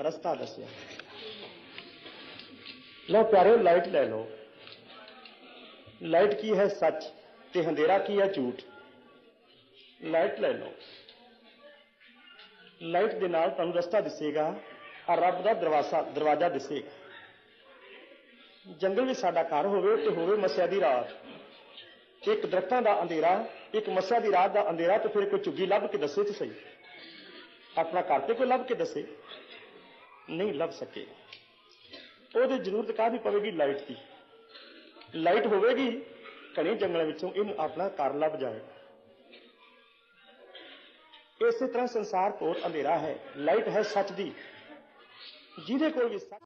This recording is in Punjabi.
ਰਸਤਾ ਦੱਸਿਆ। ਲਓ ਪਿਆਰਿਓ ਲਾਈਟ ਲੈ ਲਓ। ਲਾਈਟ ਕੀ ਹੈ ਸੱਚ ਤੇ ਹਨੇਰਾ ਕੀ ਹੈ ਝੂਠ? ਲਾਈਟ ਲੈ ਲਓ। ਲਾਈਟ ਦੇ ਨਾਲ ਤੁਹਾਨੂੰ ਰਸਤਾ ਦਿਸੇਗਾ ਆ ਰੱਬ ਦਾ ਦਰਵਾਜ਼ਾ ਦਰਵਾਜ਼ਾ ਦਿਸੇਗਾ। ਜੰਗਲ ਵਿੱਚ ਸਾਡਾ ਘਰ ਹੋਵੇ ਤੇ ਹੋਵੇ ਮੱਸਿਆ ਦੀ ਰਾਤ। ਇੱਕ ਦਰਖਤਾਂ ਦਾ ਅੰਧੇਰਾ, ਇੱਕ ਮੱਸਿਆ ਦੀ ਰਾਤ ਦਾ ਅੰਧੇਰਾ, ਤੇ ਫਿਰ ਕੋਈ ਝੁੱਗੀ ਲੱਭ ਕੇ ਦੱਸੇ ਤੇ ਸਹੀ। ਆਪਣਾ ਘਰ ਤੇ ਕੋਈ ਲੱਭ ਕੇ ਦੱਸੇ। ਨਹੀਂ ਲੱਭ ਸਕੇ ਉਹਦੀ ਜ਼ਰੂਰਤ ਕਾਹਦੀ ਪਵੇਗੀ ਲਾਈਟ ਦੀ ਲਾਈਟ ਹੋਵੇਗੀ ਘਣੇ ਜੰਗਲਾਂ ਵਿੱਚੋਂ ਇਹਨੂੰ ਆਪਣਾ ਘਰ ਲੱਭ ਜਾਏਗਾ ਇਸੇ ਤਰ੍ਹਾਂ ਸੰਸਾਰ ਕੋਲ ਅੰਧੇਰਾ ਹੈ ਲਾਈਟ ਹੈ ਸੱਚ ਦੀ ਜਿਹਦੇ ਕੋਲ ਵੀ ਸੱਚ